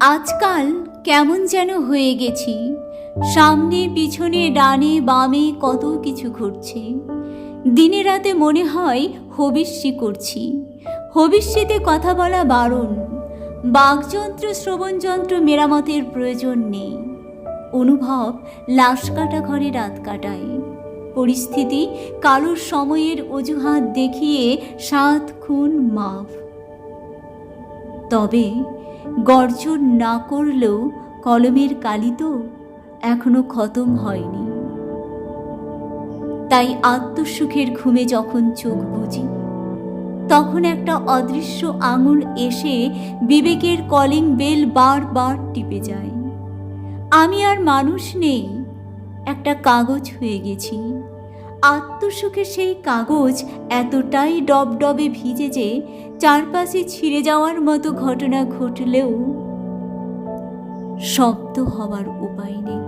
আজকাল কেমন যেন হয়ে গেছি। সামনে, পিছনে, ডানে, বামে কত কিছু ঘটছে। দিনে রাতে মনে হয় হবিষ্যি করছি। হবিষ্যিতে কথা বলা বারণ। বাকযন্ত্র শ্রবণযন্ত্র মেরামতের প্রয়োজন নেই। অনুভব লাশ কাটা ঘরে রাত কাটায়। পরিস্থিতি কারোর সময়ের অজুহাত দেখিয়ে সাত খুন মাফ। তবে গর্জন না করলেও কলমের কালি তো এখনও খতম হয়নি। তাই আত্মসুখের ঘুমে যখন চোখ বুঝি তখন একটা অদৃশ্য আঙুল এসে বিবেকের কলিং বেল বারবার টিপে যায়। আমি আর মানুষ নেই, একটা কাগজ হয়ে গেছি। আত্মসুখের সেই কাগজ এতটাই ডবডবে ভিজে যে চারপাশে ছিঁড়ে যাওয়ার মতো ঘটনা ঘটলেও শব্দ হওয়ার উপায় নেই।